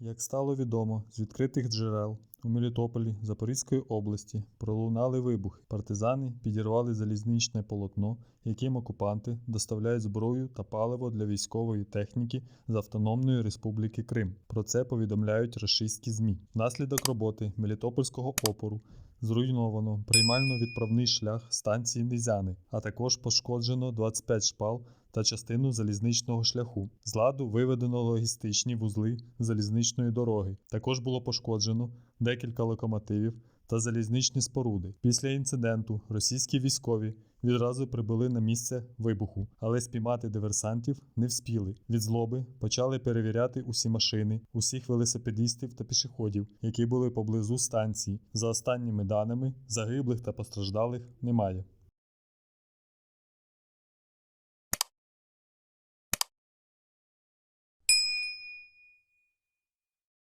Як стало відомо з відкритих джерел у Мелітополі Запорізької області пролунали вибухи. Партизани підірвали залізничне полотно, яким окупанти доставляють зброю та паливо для військової техніки з Автономної Республіки Крим. Про це повідомляють російські ЗМІ. Внаслідок роботи Мелітопольського опору зруйновано приймально-відправний шлях станції Низяни, а також пошкоджено 25 шпал та частину залізничного шляху. З ладу виведено логістичні вузли залізничної дороги. Також було пошкоджено декілька локомотивів та залізничні споруди. Після інциденту російські військові відразу прибули на місце вибуху, але спіймати диверсантів не вспіли. Від злоби почали перевіряти усі машини, усіх велосипедистів та пішоходів, які були поблизу станції. За останніми даними, загиблих та постраждалих немає.